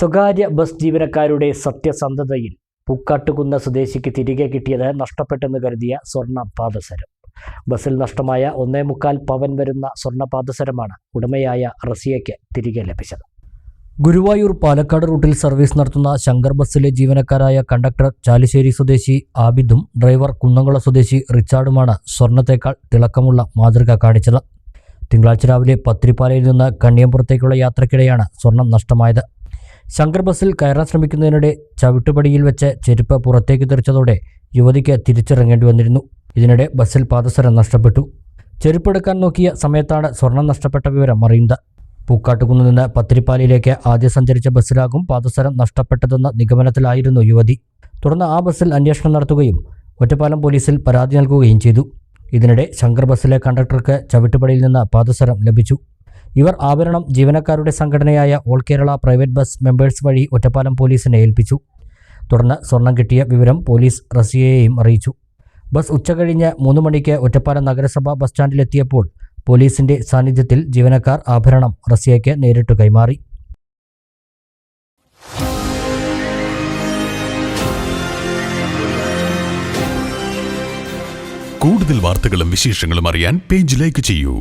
സ്വകാര്യ ബസ് ജീവനക്കാരുടെ സത്യസന്ധതയിൽ പൂക്കാട്ടുകുന്ന സ്വദേശിക്ക് തിരികെ കിട്ടിയത് നഷ്ടപ്പെട്ടെന്ന് കരുതിയ സ്വർണ പാദസരം ബസ്സിൽ നഷ്ടമായ ഒന്നേ മുക്കാൽ പവൻ വരുന്ന സ്വർണ പാദസരമാണ് ഉടമയായ റസിയയ്ക്ക് തിരികെ ലഭിച്ചത്. ഗുരുവായൂർ പാലക്കാട് റൂട്ടിൽ സർവീസ് നടത്തുന്ന ശങ്കർ ബസ്സിലെ ജീവനക്കാരായ കണ്ടക്ടർ ചാലിശ്ശേരി സ്വദേശി ആബിദും ഡ്രൈവർ കുന്നംകുളം സ്വദേശി റിച്ചാർഡുമാണ് സ്വർണത്തേക്കാൾ തിളക്കമുള്ള മാതൃക കാണിച്ചത്. തിങ്കളാഴ്ച രാവിലെ പത്തിരിപ്പാലയിൽ നിന്ന് കണ്ണിയമ്പുറത്തേക്കുള്ള യാത്രക്കിടെയാണ് സ്വർണം നഷ്ടമായത്. ശങ്കർ ബസ്സിൽ കയറാൻ ശ്രമിക്കുന്നതിനിടെ ചവിട്ടുപടിയിൽ വെച്ച് ചെരുപ്പ് പുറത്തേക്ക് തെറിച്ചതോടെ യുവതിക്ക് തിരിച്ചിറങ്ങേണ്ടി വന്നിരുന്നു. ഇതിനിടെ ബസ്സിൽ പാദസരം നഷ്ടപ്പെട്ടു. ചെരുപ്പെടുക്കാൻ നോക്കിയ സമയത്താണ് സ്വർണം നഷ്ടപ്പെട്ട വിവരം അറിയുന്നത്. പൂക്കാട്ടുകുന്നു നിന്ന് പത്തിരിപ്പാലയിലേക്ക് ആദ്യം സഞ്ചരിച്ച ബസ്സിലാകും പാദസരം നഷ്ടപ്പെട്ടതെന്ന നിഗമനത്തിലായിരുന്നു യുവതി. തുടർന്ന് ആ ബസ്സിൽ അന്വേഷണം നടത്തുകയും ഒറ്റപ്പാലം പോലീസിൽ പരാതി നൽകുകയും ചെയ്തു. ഇതിനിടെ ശങ്കർ ബസ്സിലെ കണ്ടക്ടർക്ക് ചവിട്ടുപടിയിൽ നിന്ന് പാദസരം ലഭിച്ചു. ഇവർ ആഭരണം ജീവനക്കാരുടെ സംഘടനയായ all Kerala private bus members വഴി ഒറ്റപ്പാലം പോലീസിനെ ഏൽപ്പിച്ചു. തുടർന്ന് സ്വർണം കിട്ടിയ വിവരം പോലീസ് റസിയയെയും അറിയിച്ചു. ബസ് ഉച്ചകഴിഞ്ഞ് മൂന്ന് മണിക്ക് ഒറ്റപ്പാലം നഗരസഭാ ബസ് സ്റ്റാൻഡിലെത്തിയപ്പോൾ പോലീസിന്റെ സാന്നിധ്യത്തിൽ ജീവനക്കാർ ആഭരണം റസിയയ്ക്ക് നേരിട്ട് കൈമാറി. കൂടുതൽ വാർത്തകളും വിശേഷങ്ങളും അറിയാൻ പേജ് ലൈക്ക് ചെയ്യൂ.